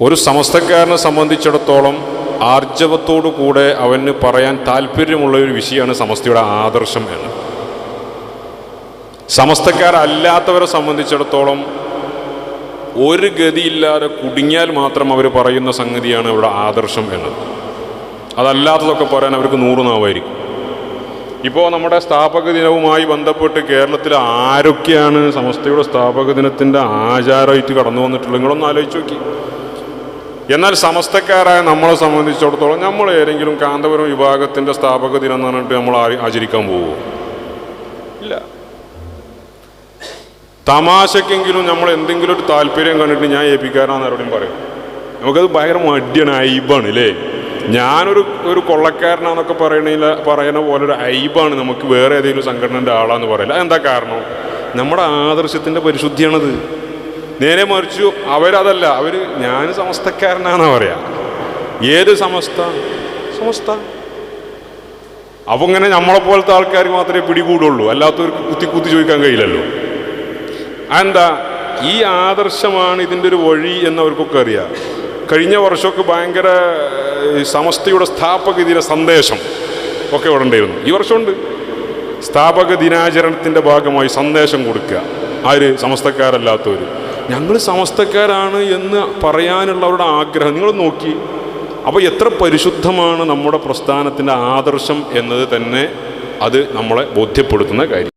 ഒരു സമസ്തക്കാരനെ സംബന്ധിച്ചിടത്തോളം ആർജവത്തോടു കൂടെ അവന് പറയാൻ താല്പര്യമുള്ള ഒരു വിഷയമാണ് സമസ്തയുടെ ആദർശം എന്ന്. സമസ്തക്കാരല്ലാത്തവരെ സംബന്ധിച്ചിടത്തോളം ഒരു ഗതിയില്ലാതെ കുടുങ്ങിയാൽ മാത്രം അവർ പറയുന്ന സംഗതിയാണ് അവരുടെ ആദർശം എന്നത്. അതല്ലാത്തതൊക്കെ പറയാൻ അവർക്ക് നൂറ് നാവായിരിക്കും. ഇപ്പോൾ നമ്മുടെ സ്ഥാപക ദിനവുമായി ബന്ധപ്പെട്ട് കേരളത്തിൽ ആരൊക്കെയാണ് സമസ്തയുടെ സ്ഥാപക ദിനത്തിന്റെ ആചാരമായിട്ട് കടന്നു വന്നിട്ടുള്ളത്? നിങ്ങളൊന്ന് ആലോചിച്ച് നോക്കി. എന്നാൽ സമസ്തക്കാരായ നമ്മളെ സംബന്ധിച്ചിടത്തോളം നമ്മൾ ഏതെങ്കിലും കാന്തപുരം വിഭാഗത്തിന്റെ സ്ഥാപക ദിനം എന്ന് പറഞ്ഞിട്ട് നമ്മൾ ആചരിക്കാൻ പോവുമോ ഇല്ല. തമാശക്കെങ്കിലും നമ്മൾ എന്തെങ്കിലും ഒരു താല്പര്യം കണ്ടിട്ട് ഞാൻ ഏൽപ്പിക്കാനാന്ന് ആരോടും പറയും. നമുക്കത് ഭയങ്കര മടിയാണ് ഐബാണ് അല്ലേ ഞാനൊരു ഒരു കൊള്ളക്കാരനാന്നൊക്കെ പറയണില്ല പറയുന്ന പോലെ ഒരു ഐബാണ് നമുക്ക് വേറെ ഏതെങ്കിലും സംഘടനന്റെ ആളാന്ന് പറയില്ല. എന്താ കാരണം? നമ്മുടെ ആദർശത്തിന്റെ പരിശുദ്ധിയാണത്. നേരെ മറിച്ചു. അവരതല്ല. അവർ ഞാൻ സമസ്തക്കാരനാണെന്ന് പറയാ. ഏത് സമസ്ത? സമസ്ത. അപ്പോൾ ഇങ്ങനെ നമ്മളെപ്പോലത്തെ ആൾക്കാർ മാത്രമേ പിടികൂടുള്ളൂ. അല്ലാത്തവർക്ക് കുത്തി കുത്തി ചോദിക്കാൻ കഴിയില്ലല്ലോ. എന്താ ഈ ആദർശമാണ് ഇതിന്റെ ഒരു വഴി എന്നവർക്കൊക്കെ അറിയാം. കഴിഞ്ഞ വർഷമൊക്കെ ഭയങ്കര സമസ്തയുടെ സ്ഥാപക ദിന സന്ദേശം ഒക്കെ ഇവിടെ ഉണ്ടായിരുന്നു. ഈ വർഷമുണ്ട്. സ്ഥാപക ദിനാചരണത്തിന്റെ ഭാഗമായി സന്ദേശം കൊടുക്കുക. ആര്? സമസ്തക്കാരല്ലാത്തവർ ഞങ്ങൾ സമസ്തക്കാരാണ് എന്ന് പറയാനുള്ളവരുടെ ആഗ്രഹം. നിങ്ങൾ നോക്കി. അപ്പോൾ എത്ര പരിശുദ്ധമാണ് നമ്മുടെ പ്രസ്ഥാനത്തിന്റെ ആദർശം എന്നത് തന്നെ അത് നമ്മളെ ബോധ്യപ്പെടുത്തുന്ന കാര്യം.